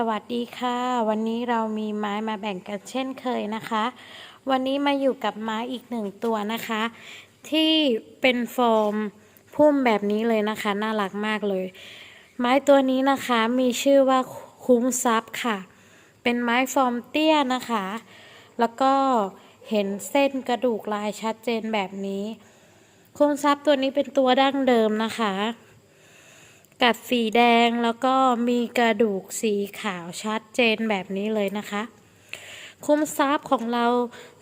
สวัสดีค่ะ วันนี้เรามีไม้มาแบ่งกันเช่นเคยนะคะ วันนี้มาอยู่กับไม้อีกหนึ่งตัวนะคะ ที่เป็นฟอร์มพุ่มแบบนี้เลยนะคะ น่ารักมากเลย ไม้ตัวนี้นะคะมีชื่อว่าคุ้มทรัพย์ค่ะ เป็นไม้ฟอร์มเตี้ยนะคะ แล้วก็เห็นเส้นกระดูกลายชัดเจนแบบนี้ คุ้มทรัพย์ตัวนี้เป็นตัวดั้งเดิมนะคะ กัดสีแดงแล้วก็มีกระดูกสีขาวชัดเจนแบบนี้เลยนะคะ คุ้มทรัพย์ของเรา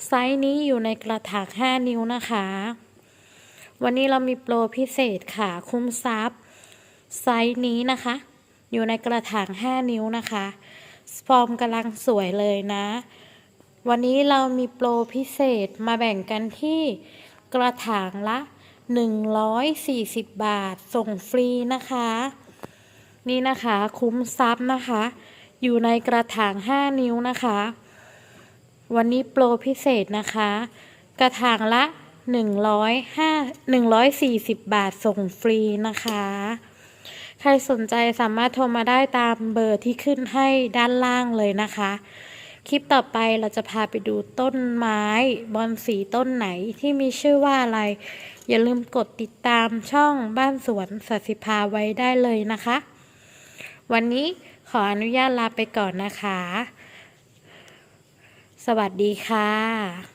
ไซส์นี้อยู่ในกระถาง 5 นิ้วนะคะ วันนี้เรามีโปรพิเศษค่ะ คุ้มทรัพย์ไซส์นี้นะคะ อยู่ในกระถาง 5 นิ้วนะคะฟอร์มกำลังสวยเลยนะ วันนี้เรามีโปรพิเศษมาแบ่งกันที่กระถางละ 140 บาท ส่งฟรีนะคะ นี่นะคะคุ้มซับนะคะ อยู่ในกระถาง 5 นิ้วนะคะ วันนี้โปรพิเศษนะคะ กระถางละ 105 140 บาท ส่งฟรีนะคะ ใครสนใจสามารถโทรมาได้ตามเบอร์ที่ขึ้นให้ด้านล่างเลยนะคะ คลิปต่อไปเราจะพาไปดูต้นไม้บอนสีต้นไหนที่มีชื่อว่าอะไร อย่าลืมกดติดตามช่องบ้านสวนสัสิภาไว้ได้เลยนะคะ วันนี้ขออนุญาตลาไปก่อนนะคะ สวัสดีค่ะ